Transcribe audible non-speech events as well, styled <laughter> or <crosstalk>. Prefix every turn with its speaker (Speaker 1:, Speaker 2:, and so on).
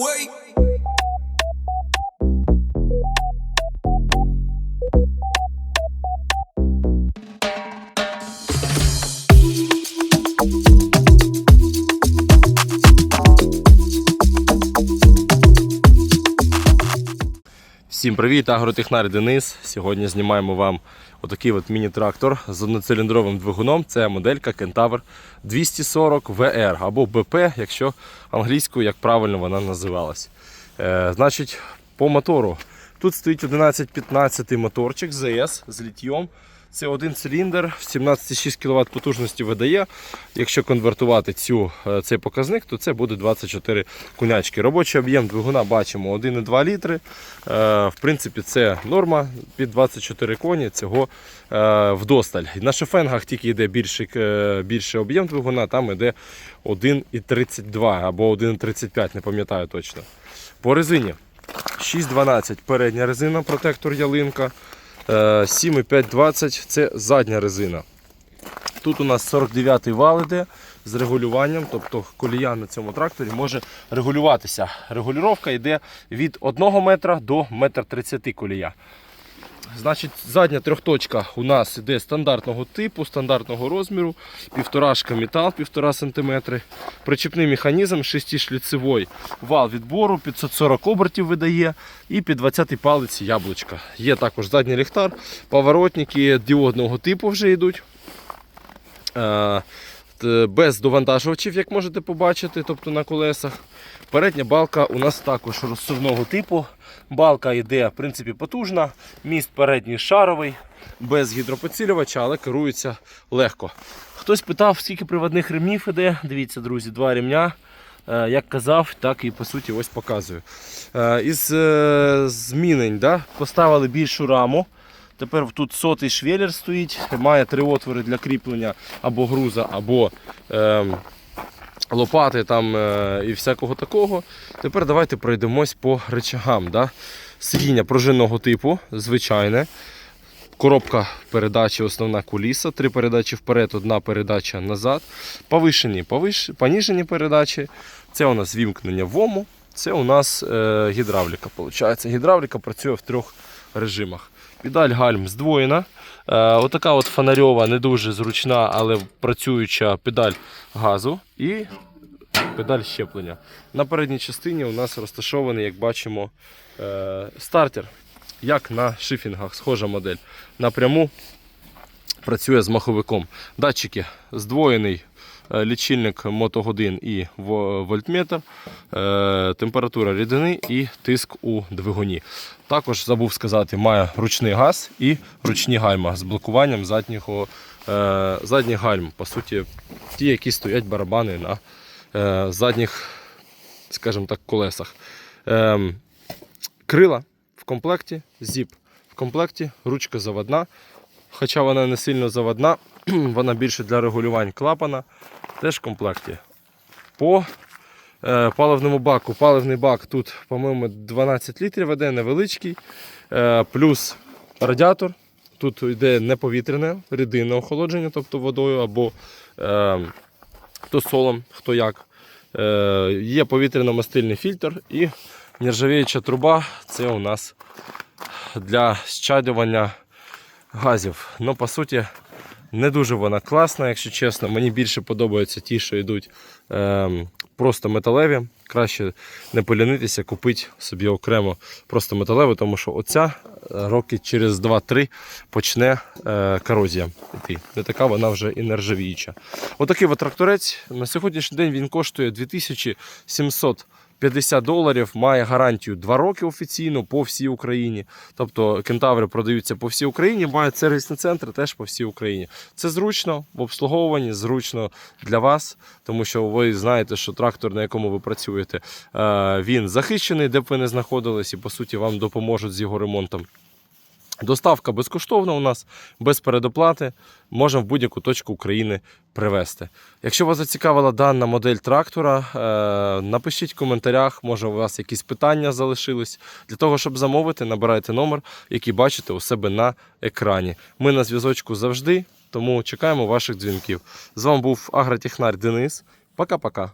Speaker 1: wait.
Speaker 2: Всім привіт, агротехнар Денис. Сьогодні знімаємо вам отакий от міні-трактор з одноциліндровим двигуном. Це моделька Кентавр 240 VR або BP, якщо англійською, як правильно вона називалась. Е, значить, по мотору. Тут стоїть 11-15 моторчик ЗС з літьйом. Це один циліндр, 17,6 кВт потужності видає. Якщо конвертувати цю, е, цей показник, то це буде 24 конячки. Робочий об'єм двигуна бачимо 1,2 літри. Е, В принципі, це норма під 24 коні цього е, вдосталь. На шофенгах тільки йде більший, більший об'єм двигуна, там йде 1,32 або 1,35, не пам'ятаю точно. По резині 6,12 передня резина, протектор ялинка. Е, 7,520 це задня резина. Тут у нас 49-й вал іде з регулюванням, тобто колія на цьому тракторі може регулюватися. Регулювання йде від 1 метра до 1,30 метра колія. Значить, задня трьохточка у нас іде стандартного типу, стандартного розміру, півторашка метал, 1,5 см. Причепний механізм, шестишліцевий вал відбору, 540 обертів видає і під 20 палець яблучка. Є також задній ліхтар, поворотники діодного типу вже йдуть. Е, без довантажувачів, як можете побачити, тобто на колесах. Передня балка у нас також розсувного типу. Балка йде в принципі потужна, міст передній шаровий, без гідропоцілювача, але керується легко. Хтось питав, скільки приводних ремнів іде. Дивіться, друзі, два ремня. Е, Як казав, так і по суті ось показую. Е, Із змінень да, поставили більшу раму. Тепер тут сотий швеллер стоїть, має три отвори для кріплення або груза, або ем, лопати там, е, і всякого такого. Тепер давайте пройдемось по речагам. Да? Сидіння пружинного типу, звичайне. Коробка передачі, основна куліса, три передачі вперед, одна передача назад. Повишені, повиш... поніжені передачі. Це у нас вімкнення вому, це у нас е, гідравліка. Виходить. Гідравліка працює в трьох режимах. Педаль гальм здвоєна. Е, отака от фонарьова, не дуже зручна, але працююча педаль газу і педаль щеплення. На передній частині у нас розташований, як бачимо, е, стартер. Як на шифінгах, схожа модель. Напряму працює з маховиком. Датчики здвоєний лічильник мотогодин і вольтметр, е, температура рідини і тиск у двигуні. Також забув сказати, має ручний газ і ручні гальма з блокуванням заднього, е, задніх гальм. По суті, ті, які стоять барабани на е, задніх, скажімо так, колесах. Крила в комплекті, зіп в комплекті, ручка заводна. Хоча вона не сильно заводна, <clears throat> вона більше для регулювань клапана, теж в комплекті. По е, паливному баку. Паливний бак тут, по-моєму, 12 літрів веде, невеличкий. Е, плюс радіатор. Тут йде не повітряне, рідинне охолодження, тобто водою або е, то солом, хто як. Е, є повітряно-мастильний фільтр і нержавіюча труба це у нас для щадювання газів. Ну, по суті, не дуже вона класна, якщо чесно. Мені більше подобаються ті, що йдуть ем, просто металеві. Краще не полінитися, купити собі окремо просто металеву, тому що оця е, роки через 2-3 почне е, корозія йти. Не така вона вже і нержавіюча. Отакий от тракторець. На сьогоднішній день він коштує 2700 50 доларів, має гарантію 2 роки офіційно по всій Україні. Тобто кентаври продаються по всій Україні, мають сервісні центри теж по всій Україні. Це зручно в обслуговуванні, зручно для вас, тому що ви знаєте, що трактор, на якому ви працюєте, е, він захищений, де б ви не знаходились, і по суті вам допоможуть з його ремонтом. Доставка безкоштовна у нас, без передоплати, можемо в будь-яку точку України привезти. Якщо вас зацікавила дана модель трактора, е, напишіть в коментарях, може у вас якісь питання залишились. Для того, щоб замовити, набирайте номер, який бачите у себе на екрані. Ми на зв'язочку завжди, тому чекаємо ваших дзвінків. З вами був агротехнар Денис. Пока-пока.